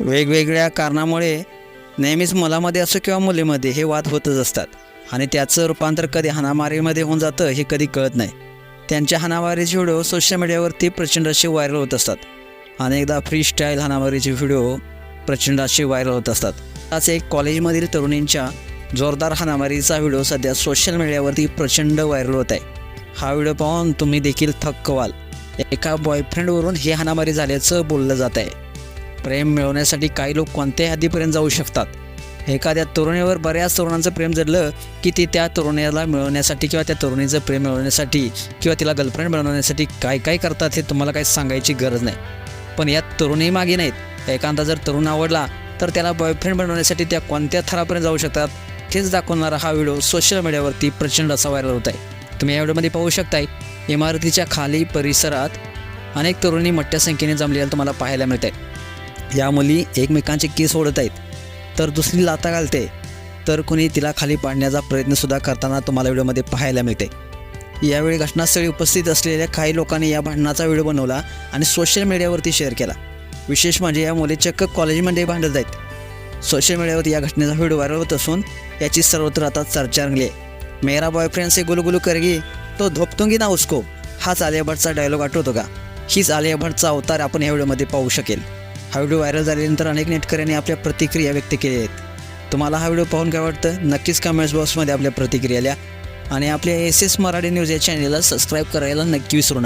वेगवेगळ्या कारणामुळे नेहमीच मुलामध्ये असो किंवा मुलीमध्ये हे वाद होतच असतात. आणि त्याचं रूपांतर कधी हाणामारीमध्ये होऊन जातं हे कधी कळत नाही. त्यांच्या हाणामारीचे व्हिडिओ सोशल मीडियावरती प्रचंड असे व्हायरल होत असतात. अनेकदा फ्री स्टाईल हाणामारीचे व्हिडिओ प्रचंड असे व्हायरल होत असतात. आज एक कॉलेजमधील तरुणींच्या जोरदार हाणामारीचा व्हिडिओ सध्या सोशल मीडियावरती प्रचंड व्हायरल होत आहे. हा व्हिडिओ पाहून तुम्ही देखील थक्क व्हाल एका बॉयफ्रेंडवरून हे हाणामारी झाल्याचं बोललं जात आहे. प्रेम मिळवण्यासाठी काही लोक कोणत्याही हद्दीपर्यंत जाऊ शकतात. एखाद्या तरुणीवर बऱ्याच तरुणांचं प्रेम जडलं की ती त्या तरुणीला मिळवण्यासाठी किंवा त्या तरुणीचं प्रेम मिळवण्यासाठी किंवा तिला गर्लफ्रेंड मिळवण्यासाठी काय काय करतात हे तुम्हाला काही सांगायची गरज नाही. पण यात तरुणही मागे नाहीत. एखादा जर तरुण आवडला तर त्याला बॉयफ्रेंड बनवण्यासाठी त्या कोणत्या थरापर्यंत जाऊ शकतात हेच दाखवणारा हा व्हिडिओ सोशल मीडियावरती प्रचंड असा व्हायरल होत आहे. तुम्ही या व्हिडिओमध्ये पाहू शकताय इमारतीच्या खाली परिसरात अनेक तरुणी मोठ्या संख्येने जमलेल्या तुम्हाला पाहायला मिळत आहेत या मुली एकमेकांचे केस ओढत आहेत. तर दुसरी लाता घालते. तर कुणी तिला खाली पाडण्याचा प्रयत्नसुद्धा करताना तुम्हाला व्हिडिओमध्ये पाहायला मिळते. यावेळी घटनास्थळी उपस्थित असलेल्या काही लोकांनी या भांडणाचा व्हिडिओ बनवला आणि सोशल मीडियावरती शेअर केला. विशेष म्हणजे या मुली चक्क कॉलेजमध्ये भांडत आहेत. सोशल मीडियावरती या घटनेचा व्हिडिओ व्हायरल होत असून याची सर्वत्र आता चर्चा रंगली आहे. मेरा बॉयफ्रेंड से गुलगुलू करगी तो धोपतोंगी ना उसको. हाच आलिया भटचा डायलॉग आठवतो का? हीच आलिया भटचा अवतार आपण या व्हिडिओमध्ये पाहू शकेल. हा व्हिडिओ व्हायरल झाल्यानंतर अनेक नेटकऱ्यांनी आपल्या प्रतिक्रिया व्यक्त केल्या आहेत. तुम्हाला हा व्हिडिओ पाहून काय वाटतं? नक्कीच कमेंट्स बॉक्समध्ये आपल्या प्रतिक्रिया लिहा. आणि आपल्या एस एस मराठी न्यूज या चॅनेलला सबस्क्राईब करायला नक्की विसरू नका.